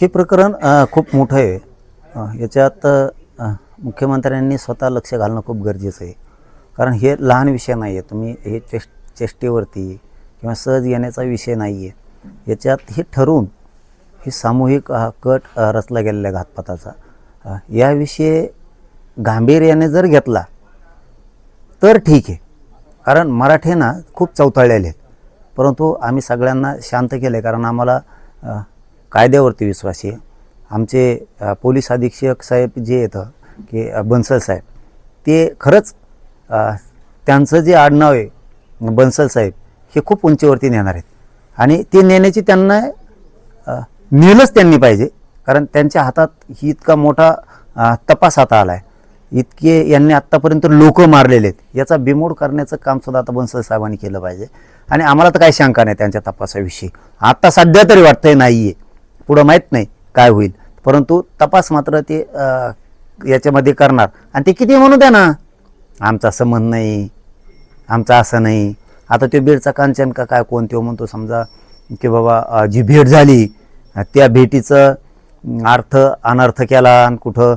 हे प्रकरण खूप मोठं आहे. याच्यात मुख्यमंत्र्यांनी स्वतः लक्ष घालणं खूप गरजेचं आहे. कारण हे लहान विषय नाही आहे. तुम्ही हे चेष्ट चेष्टेवरती किंवा सहज येण्याचा विषय नाही आहे. याच्यात हे ठरवून हे सामूहिक कट रचला गेलेला आहे घातपाताचा या याविषयी गांभीर्याने जर घेतला तर ठीक आहे. कारण मराठे ना खूप चौताळलेले आहेत. परंतु आम्ही सगळ्यांना शांत केलं आहे कारण आम्हाला कायद्यावरती विश्वास आहे. आमचे पोलीस अधीक्षक साहेब जे येतं की बन्सल साहेब ते खरंच त्यांचं जे आडनाव आहे बन्सल साहेब हे खूप उंचीवरती नेणार आहेत. आणि ते नेण्याची त्यांना नेलंच त्यांनी पाहिजे. कारण त्यांच्या हातात ही इतका मोठा तपास आता आला आहे इतके यांनी आत्तापर्यंत लोक मारलेले आहेत. याचा बिमोड करण्याचं काम सुद्धा आता बन्सल साहेबांनी केलं पाहिजे. आणि आम्हाला तर काही शंका नाही त्यांच्या तपासाविषयी. आत्ता सध्या तरी वाटतंय नाही आहे पुढं माहीत नाही काय होईल. परंतु तपास मात्र ते याच्यामध्ये करणार. आणि ते किती म्हणू द्या ना आमचा संबंध नाही आमचा असं नाही. आता तो बीडचा कांचन का काय कोण तो म्हणतो समजा की बाबा जी भेट झाली त्या भेटीचं अर्थ अनर्थ केला आणि कुठं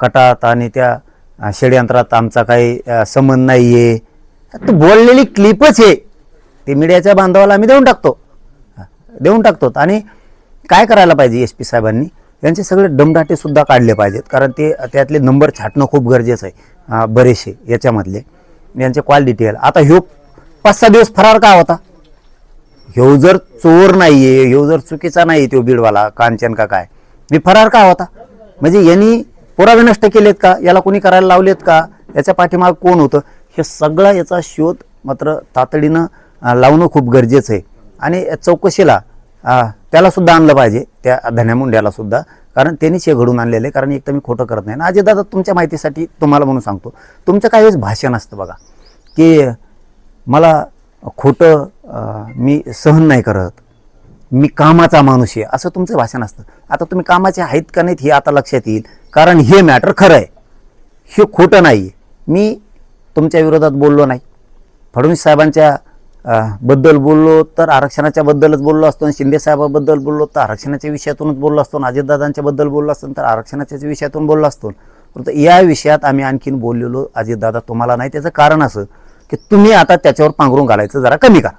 कटात आणि त्या षड्यंत्रात षडयंत्रात आमचा काही संबंध नाही आहे तर बोललेली क्लिपच आहे ते मीडियाच्या बांधवाला आम्ही देऊन टाकतो. देऊन टाकतो. आणि काय करायला पाहिजे एस पी साहेबांनी? यांचे सगळे दमदाटेसुद्धा काढले पाहिजेत कारण ते त्यातले नंबर छाटणं खूप गरजेचं आहे बरेचसे याच्यामधले. यांचे कॉल डिटेल आता ह्यो पाच सहा दिवस फरार का होता? ह्यो जर चोर नाही आहे ह्यो जर चुकीचा नाही आहे तो बीडवाला कांचन का काय? मी फरार का होता? म्हणजे यांनी पुरावे नष्ट केलेत का? याला कोणी करायला लावलेत का? याच्या पाठीमाग कोण होतं? हे सगळा याचा शोध मात्र तातडीनं लावणं खूप गरजेचं आहे. आणि चौकशीला त्याला सुद्धा आणलं पाहिजे त्या धन्यामुंड्याला सुद्धा. कारण त्यांनीच हे घडून आणलेलं आहे कारण एक तर मी खोटं करत नाही. आणि दादा तुमच्या माहितीसाठी तुम्हाला म्हणून सांगतो तुमचं काही वेळेस भाषण असतं बघा की मला खोटं मी सहन नाही करत मी कामाचा माणूस आहे असं तुमचं भाषण असतं आता तुम्ही कामाचे आहेत का नाहीत हे आता लक्षात येईल कारण हे मॅटर खरं आहे. हे खोटं नाही. आहे मी तुमच्या विरोधात बोललो नाही. फडणवीस साहेबांच्या बद्दल बोललो तर आरक्षणाच्या बद्दलच बोललो असतो आणि शिंदे साहेबाबद्दल बोललो तर आरक्षणाच्या विषयातूनच बोललो असतो आणि अजितदादांच्या बद्दल बोललो असतो तर आरक्षणाच्या विषयातून बोललो असतो. परंतु या विषयात आम्ही आणखीन बोललेलो अजितदादा तुम्हाला नाही. त्याचं कारण असं की तुम्ही आता त्याच्यावर पांघरून घालायचं जरा कमी करा.